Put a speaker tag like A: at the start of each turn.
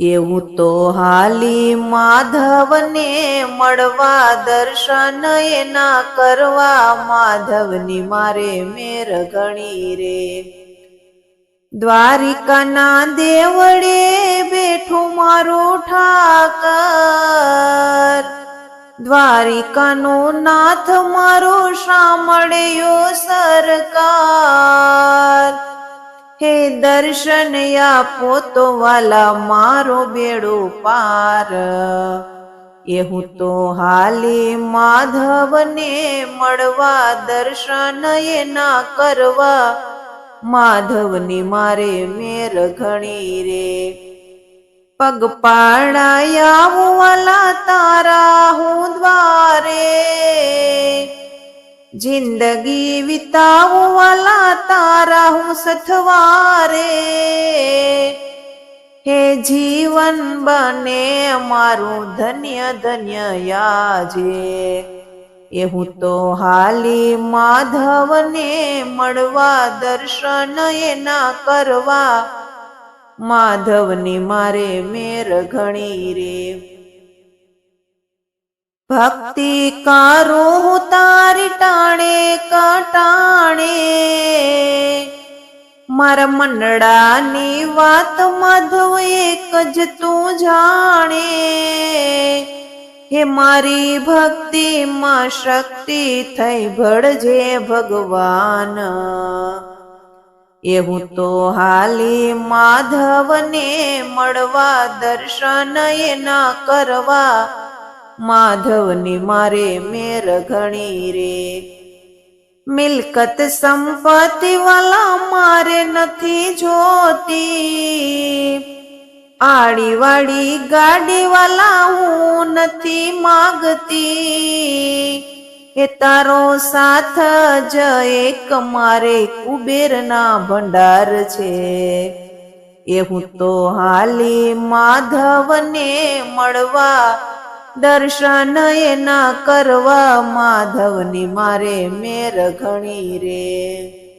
A: એવું તો હાલી માધવને મળવા દર્શન એના કરવા. માધવની મારે મેર ગણી રે. દ્વારિકાના દેવડે બેઠું મારું ઠાકર. દ્વારિકાનો નાથ મારો સાંભળ્યો સરકાર. હે દર્શન આપો તો વાલા, મારો બેડો પાર. એ હું તો હાલી માધવને મળવા, દર્શન એના કરવા. માધવની મારે મેર ઘણી રે. પગ પાડાયા વાલા તારા, હું દ્વારે. જિંદગી વિતાવું વાલા તારા હું સથવારે. હે જીવન બને મારું ધન્ય ધન્ય યાજે. એ હું તો હાલી માધવને મળવા દર્શન એના કરવા. માધવની મારે મેર ઘણી રે. ભક્તિ કારું તારી ટાણે, કટાણે. મારા મંડળાની વાત માધવ એક જ તું જાણે. હે મારી ભક્તિમાં શક્તિ થઈ ભળજે ભગવાન. એવું તો હાલી માધવને મળવા, દર્શન એના કરવા. માધવની મારે મેર ઘણી રે. મિલકત સંપત્તિ વાલા મારે નથી જોતી. આડી વાળી ગાડી વાલા હું નથી માગતી. એ તારો સાથ જ એક મારે કુબેરના ભંડાર છે. એ હું તો હાલી માધવને મળવા દર્શન એના કરવા માધવની મારે મેર ઘણી રે.